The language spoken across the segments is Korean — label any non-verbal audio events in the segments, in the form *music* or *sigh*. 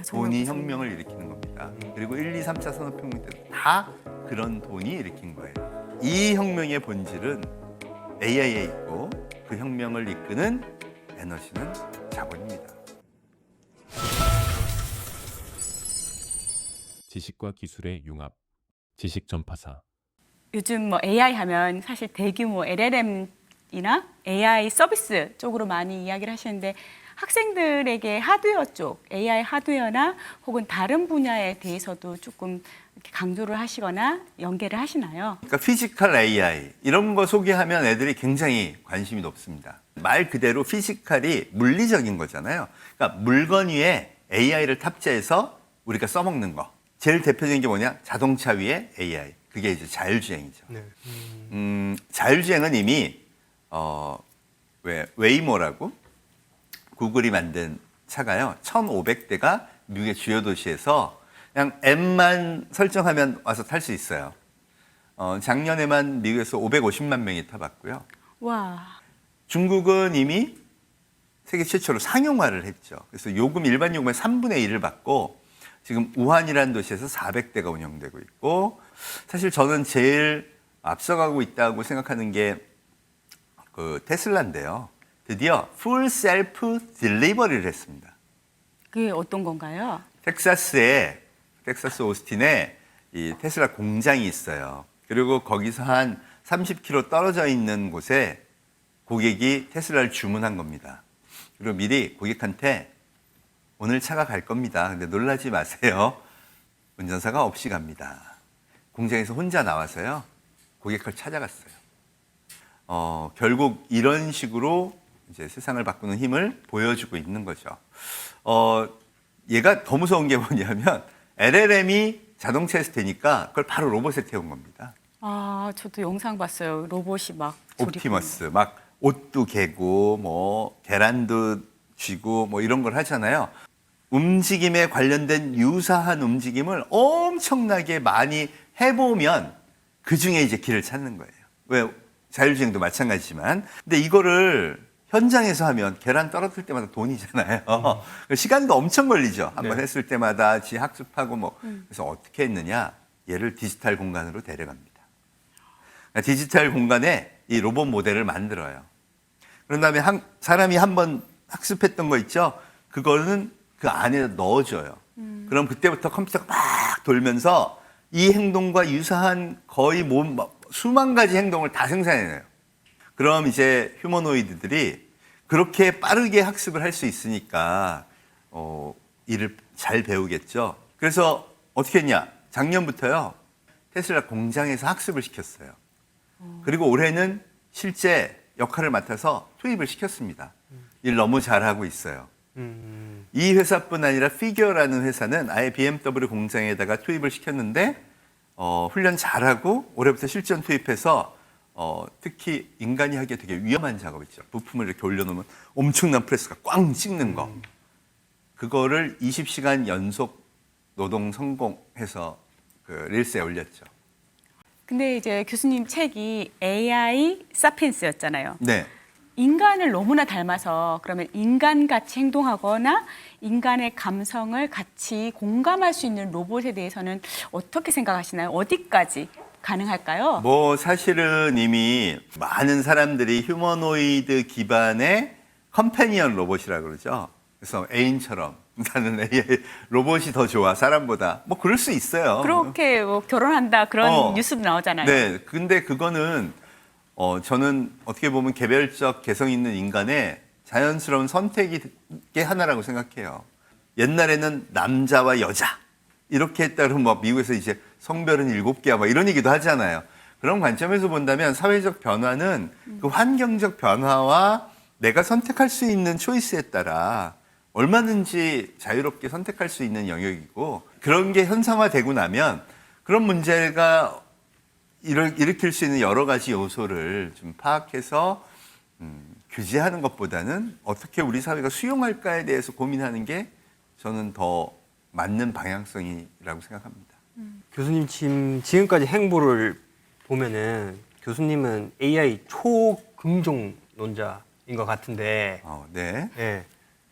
아, 돈이. 혁명을 일으키는 겁니다. 그리고 1, 2, 3, 4 산업혁명 때도 다 그런 돈이 일으킨 거예요. 이 혁명의 본질은 AI에 있고 그 혁명을 이끄는 에너지는 자본입니다. 지식과 기술의 융합, 지식 전파사. 요즘 뭐 AI 하면 사실 대규모 LLM이나 AI 서비스 쪽으로 많이 이야기를 하시는데 학생들에게 하드웨어 쪽, AI 하드웨어나 혹은 다른 분야에 대해서도 조금 이렇게 강조를 하시거나 연계를 하시나요? 그러니까 피지컬 AI 이런 거 소개하면 애들이 굉장히 관심이 높습니다. 말 그대로 피지컬이 물리적인 거잖아요. 그러니까 물건 위에 AI를 탑재해서 우리가 써먹는 거. 제일 대표적인 게 뭐냐? 자동차 위에 AI. 그게 이제 자율주행이죠. 네. 음, 자율주행은 이미 어, 왜 웨이모라고 구글이 만든 차가요. 1,500대가 미국의 주요 도시에서 그냥 앱만 설정하면 와서 탈 수 있어요. 어, 작년에만 미국에서 550만 명이 타봤고요. 와, 중국은 이미 세계 최초로 상용화를 했죠. 그래서 요금 일반 요금의 3분의 1을 받고 지금 우한이라는 도시에서 400대가 운영되고 있고 사실 저는 제일 앞서가고 있다고 생각하는 게 그 테슬라인데요. 드디어 풀 셀프 딜리버리를 했습니다. 그게 어떤 건가요? 텍사스에 텍사스 오스틴에 이 테슬라 공장이 있어요. 그리고 거기서 한 30km 떨어져 있는 곳에 고객이 테슬라를 주문한 겁니다. 그리고 미리 고객한테 오늘 차가 갈 겁니다. 근데 놀라지 마세요. 운전사가 없이 갑니다. 공장에서 혼자 나와서요. 고객 걸 찾아갔어요. 어, 결국 이런 식으로 이제 세상을 바꾸는 힘을 보여주고 있는 거죠. 어, 얘가 더 무서운 게 뭐냐면 LLM이 자동차에서 되니까 그걸 바로 로봇에 태운 겁니다. 아, 저도 영상 봤어요. 로봇이 막 옵티머스 막 옷도 개고 뭐 계란도 쥐고 뭐 이런 걸 하잖아요. 움직임에 관련된 유사한 움직임을 엄청나게 많이 해보면 그 중에 이제 길을 찾는 거예요. 왜 자율주행도 마찬가지지만 근데 이거를 현장에서 하면 계란 떨어뜨릴 때마다 돈이잖아요. *laughs* 시간도 엄청 걸리죠. 한번 네. 했을 때마다 지 학습하고 뭐 그래서 어떻게 했느냐 얘를 디지털 공간으로 데려갑니다. 그러니까 디지털 공간에 이 로봇 모델을 만들어요. 그런 다음에 한, 사람이 한 번 학습했던 거 있죠? 그거는 그 안에 넣어줘요. 그럼 그때부터 컴퓨터가 막 돌면서 이 행동과 유사한 거의 몸, 막 수만 가지 행동을 다 생산해내요. 그럼 이제 휴머노이드들이 그렇게 빠르게 학습을 할 수 있으니까 어, 일을 잘 배우겠죠. 그래서 어떻게 했냐? 작년부터요. 테슬라 공장에서 학습을 시켰어요. 그리고 올해는 실제 역할을 맡아서 투입을 시켰습니다. 일 너무 잘하고 있어요. 음, 이 회사뿐 아니라 피겨라는 회사는 아예 BMW 공장에다가 투입을 시켰는데 어, 훈련 잘하고 올해부터 실전 투입해서 어, 특히 인간이 하기에 되게 위험한 작업 있죠. 부품을 이렇게 올려놓으면 엄청난 프레스가 꽝 찍는 거. 그거를 20시간 연속 노동 성공해서 그 릴스에 올렸죠. 근데 이제 교수님 책이 AI 사피엔스였잖아요. 네. 인간을 너무나 닮아서 그러면 인간같이 행동하거나 인간의 감성을 같이 공감할 수 있는 로봇에 대해서는 어떻게 생각하시나요? 어디까지 가능할까요? 뭐 사실은 이미 많은 사람들이 휴머노이드 기반의 컴패니언 로봇이라 그러죠. 그래서 애인처럼 *laughs* 나는 AI 로봇이 더 좋아 사람보다 뭐 그럴 수 있어요. 그렇게 뭐 결혼한다 그런 어. 뉴스도 나오잖아요. 네, 근데 그거는 어 저는 어떻게 보면 개별적 개성 있는 인간의 자연스러운 선택이 게 하나라고 생각해요. 옛날에는 남자와 여자 이렇게 했다 그러면 뭐 미국에서 이제 성별은 일곱 개야 뭐 이런 얘기도 하잖아요. 그런 관점에서 본다면 사회적 변화는 그 환경적 변화와 내가 선택할 수 있는 초이스에 따라 얼마든지 자유롭게 선택할 수 있는 영역이고 그런 게 현상화되고 나면 그런 문제가 일으킬 수 있는 여러 가지 요소를 좀 파악해서 음, 규제하는 것보다는 어떻게 우리 사회가 수용할까에 대해서 고민하는 게 저는 더 맞는 방향성이라고 생각합니다. 교수님 지금 지금까지 행보를 보면은 교수님은 AI 초긍정론자인 것 같은데, 어, 네. 예.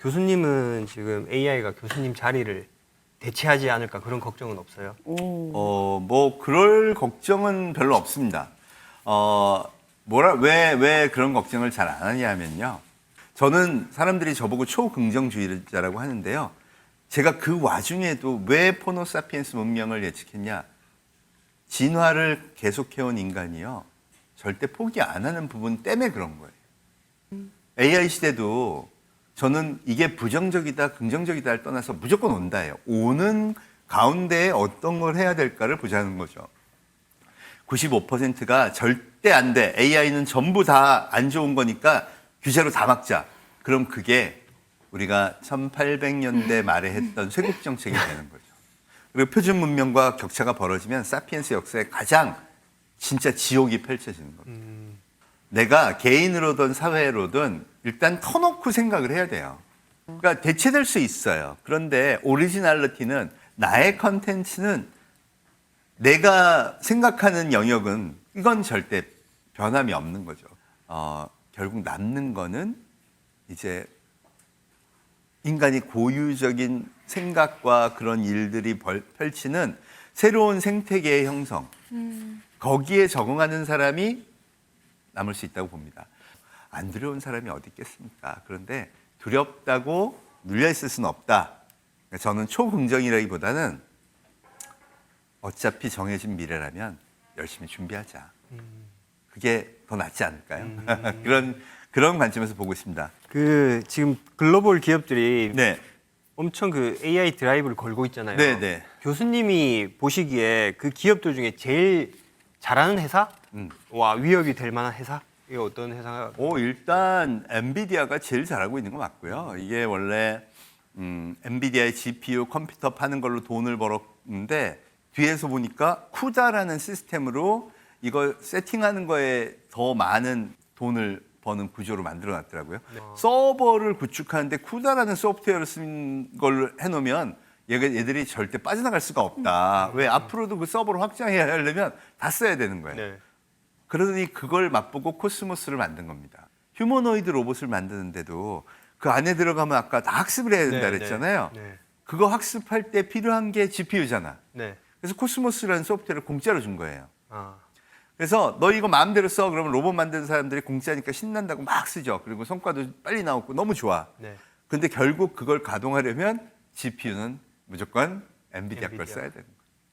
교수님은 지금 AI가 교수님 자리를 대체하지 않을까 그런 걱정은 없어요. 오. 어, 뭐 그럴 걱정은 별로 없습니다. 어, 뭐라 왜 왜 그런 걱정을 잘 안 하냐면요. 저는 사람들이 저보고 초긍정주의자라고 하는데요. 제가 그 와중에도 왜 포노사피엔스 문명을 예측했냐? 진화를 계속해온 인간이요. 절대 포기 안 하는 부분 때문에 그런 거예요. AI 시대도 저는 이게 부정적이다, 긍정적이다를 떠나서 무조건 온다예요. 오는 가운데에 어떤 걸 해야 될까를 보자는 거죠. 95%가 절대 안 돼. AI는 전부 다 안 좋은 거니까 규제로 다 막자. 그럼 그게 우리가 1800년대 말에 했던 쇄국 정책이 되는 거죠. 그리고 표준 문명과 격차가 벌어지면 사피엔스 역사에 가장 진짜 지옥이 펼쳐지는 겁니다. 내가 개인으로든 사회로든 일단 터놓고 생각을 해야 돼요. 그러니까 대체될 수 있어요. 그런데 오리지널리티는 나의 컨텐츠는 내가 생각하는 영역은 이건 절대 변함이 없는 거죠. 어, 결국 남는 거는 이제 인간이 고유적인 생각과 그런 일들이 벌- 펼치는 새로운 생태계의 형성. 거기에 적응하는 사람이 남을 수 있다고 봅니다. 안 두려운 사람이 어디 있겠습니까? 그런데 두렵다고 눌려있을 수는 없다. 그러니까 저는 초긍정이라기보다는 어차피 정해진 미래라면 열심히 준비하자. 그게 더 낫지 않을까요? *laughs* 그런 그런 관점에서 보고 있습니다. 그 지금 글로벌 기업들이 네, 엄청 그 AI 드라이브를 걸고 있잖아요. 네, 네. 교수님이 보시기에 그 기업들 중에 제일 잘하는 회사? 음. 와 위협이 될 만한 회사? 이게 어떤 회사가? 오 일단 엔비디아가 제일 잘하고 있는 거 맞고요. 이게 원래 음, 엔비디아의 GPU 컴퓨터 파는 걸로 돈을 벌었는데 뒤에서 보니까 쿠다라는 시스템으로 이걸 세팅하는 거에 더 많은 돈을 버는 구조로 만들어 놨더라고요. 서버를 구축하는데 쿠다라는 소프트웨어를 쓴 걸로 해놓으면 얘가 얘들이 절대 빠져나갈 수가 없다. 왜 앞으로도 그 서버를 확장해야 하려면 다 써야 되는 거예요. 네. 그러더니 그걸 맛보고 코스모스를 만든 겁니다. 휴머노이드 로봇을 만드는데도 그 안에 들어가면 아까 다 학습을 해야 된다 네, 그랬잖아요. 네. 그거 학습할 때 필요한 게 GPU잖아. 네. 그래서 코스모스라는 소프트웨어를 공짜로 준 거예요. 아. 그래서 너 이거 마음대로 써. 그러면 로봇 만드는 사람들이 공짜니까 신난다고 막 쓰죠. 그리고 성과도 빨리 나오고 너무 좋아. 네. 근데 결국 그걸 가동하려면 GPU는 무조건 엔비디아 걸 엔비디아. 써야 되는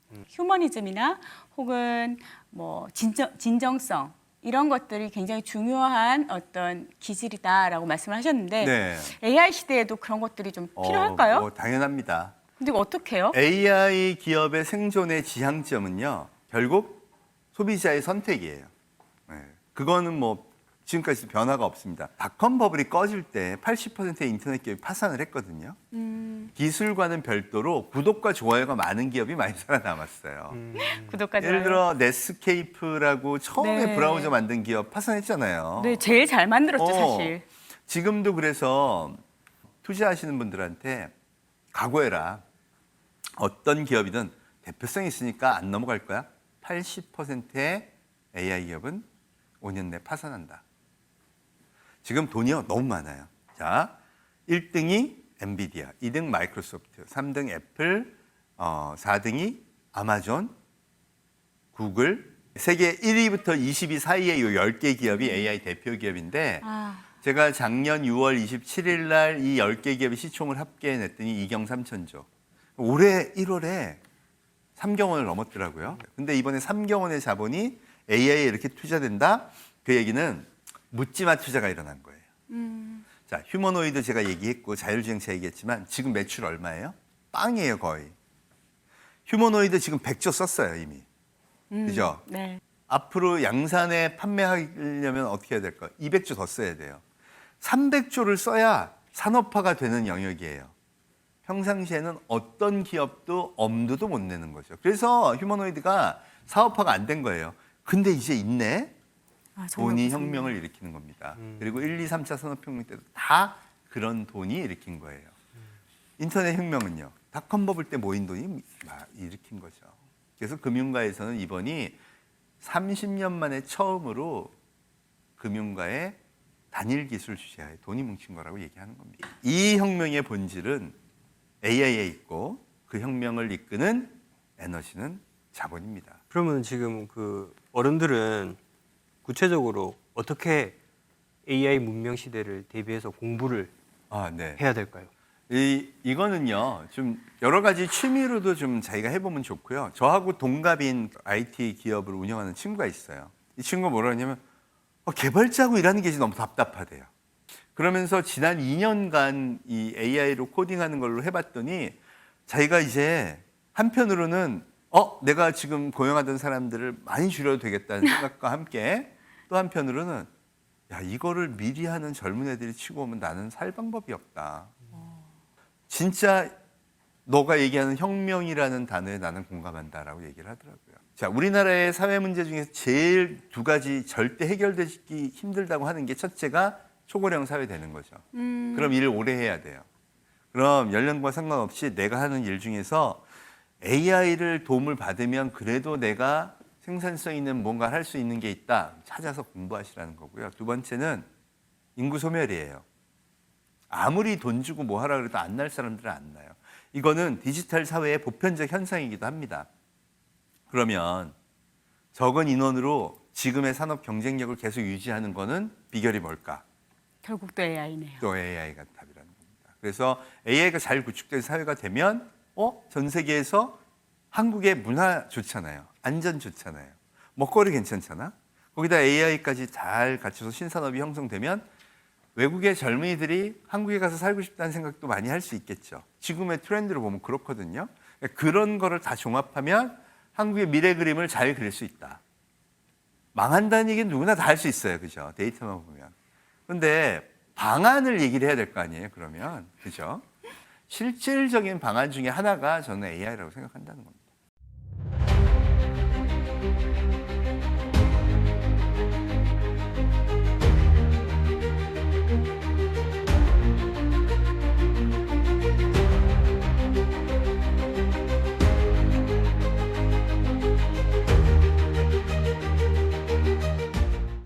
거예요. 휴머니즘이나 혹은 뭐 진정, 진정성 이런 것들이 굉장히 중요한 어떤 기질이다라고 말씀을 하셨는데 네. AI 시대에도 그런 것들이 좀 필요할까요? 어, 뭐 당연합니다. 근데 어떻게 해요? AI 기업의 생존의 지향점은요, 결국 소비자의 선택이에요. 네. 그거는 뭐 지금까지 변화가 없습니다. 닷컴 버블이 꺼질 때 80%의 인터넷 기업이 파산을 했거든요. 음, 기술과는 별도로 구독과 좋아요가 많은 기업이 많이 *laughs* 살아남았어요. 음. 구독과 예를 좋아요. 들어 넷스케이프라고 처음에 네. 브라우저 만든 기업 파산했잖아요. 네, 제일 잘 만들었죠, 어, 사실. 지금도 그래서 투자하시는 분들한테 각오해라. 어떤 기업이든 대표성 있으니까 안 넘어갈 거야. 80%의 AI 기업은 5년 내 파산한다. 지금 돈이요 너무 많아요. 자, 1등이 엔비디아, 2등 마이크로소프트, 3등 애플, 어, 4등이 아마존, 구글. 세계 1위부터 20위 사이에 이 10개 기업이 AI 대표 기업인데 아, 제가 작년 6월 27일 날 이 10개 기업의 시총을 합계 냈더니 2경 3천조. 올해 1월에 3경 원을 넘었더라고요. 근데 이번에 3경 원의 자본이 AI에 이렇게 투자된다? 그 얘기는 묻지마 투자가 일어난 거예요. 음, 자, 휴머노이드 제가 얘기했고 자율주행차 얘기했지만 지금 매출 얼마예요? 빵이에요, 거의. 휴머노이드 지금 100조 썼어요, 이미. 음, 그죠? 네. 앞으로 양산에 판매하려면 어떻게 해야 될까? 200조 더 써야 돼요. 300조를 써야 산업화가 되는 영역이에요. 평상시에는 어떤 기업도 엄두도 못 내는 거죠. 그래서 휴머노이드가 사업화가 안 된 거예요. 근데 이제 있네? 아, 돈이. 혁명을 일으키는 겁니다. 그리고 1, 2, 3차 산업혁명 때도 다 그런 돈이 일으킨 거예요. 인터넷 혁명은요. 닷컴 버블 때 모인 돈이 막 일으킨 거죠. 그래서 금융가에서는 이번이 30년 만에 처음으로 금융가에 단일 기술 주제하에 돈이 뭉친 거라고 얘기하는 겁니다. 이 혁명의 본질은 AI에 있고 그 혁명을 이끄는 에너지는 자본입니다. 그러면 지금 그 어른들은 구체적으로 어떻게 AI 문명 시대를 대비해서 공부를 아, 네. 해야 될까요? 이 이거는요 좀 여러 가지 취미로도 좀 자기가 해보면 좋고요. 저하고 동갑인 IT 기업을 운영하는 친구가 있어요. 이 친구가 뭐라 하냐면 어, 개발자하고 일하는 게 너무 답답하대요. 그러면서 지난 2년간 이 AI로 코딩하는 걸로 해봤더니 자기가 이제 한편으로는 어 내가 지금 고용하던 사람들을 많이 줄여도 되겠다는 *laughs* 생각과 함께 또 한편으로는 야 이거를 미리 하는 젊은 애들이 치고 오면 나는 살 방법이 없다. 진짜 너가 얘기하는 혁명이라는 단어에 나는 공감한다라고 얘기를 하더라고요. 자, 우리나라의 사회 문제 중에서 제일 두 가지 절대 해결되기 힘들다고 하는 게 첫째가 초고령 사회 되는 거죠. 그럼 일을 오래 해야 돼요. 그럼 연령과 상관없이 내가 하는 일 중에서 AI를 도움을 받으면 그래도 내가 생산성 있는 뭔가를 할 수 있는 게 있다. 찾아서 공부하시라는 거고요. 두 번째는 인구 소멸이에요. 아무리 돈 주고 뭐 하라 그래도 안 날 사람들은 안 나요. 이거는 디지털 사회의 보편적 현상이기도 합니다. 그러면 적은 인원으로 지금의 산업 경쟁력을 계속 유지하는 거는 비결이 뭘까? 결국 또 AI네요. 또 AI가 답이라는 겁니다. 그래서 AI가 잘 구축된 사회가 되면 어? 전 세계에서 한국의 문화 좋잖아요. 안전 좋잖아요. 먹거리 괜찮잖아. 거기다 AI까지 잘 갖춰서 신산업이 형성되면 외국의 젊은이들이 한국에 가서 살고 싶다는 생각도 많이 할 수 있겠죠. 지금의 트렌드로 보면 그렇거든요. 그런 거를 다 종합하면 한국의 미래 그림을 잘 그릴 수 있다. 망한다는 얘기는 누구나 다 할 수 있어요. 그죠? 데이터만 보면. 근데 방안을 얘기를 해야 될 거 아니에요. 그러면. 그죠? 실질적인 방안 중에 하나가 저는 AI라고 생각한다는 겁니다.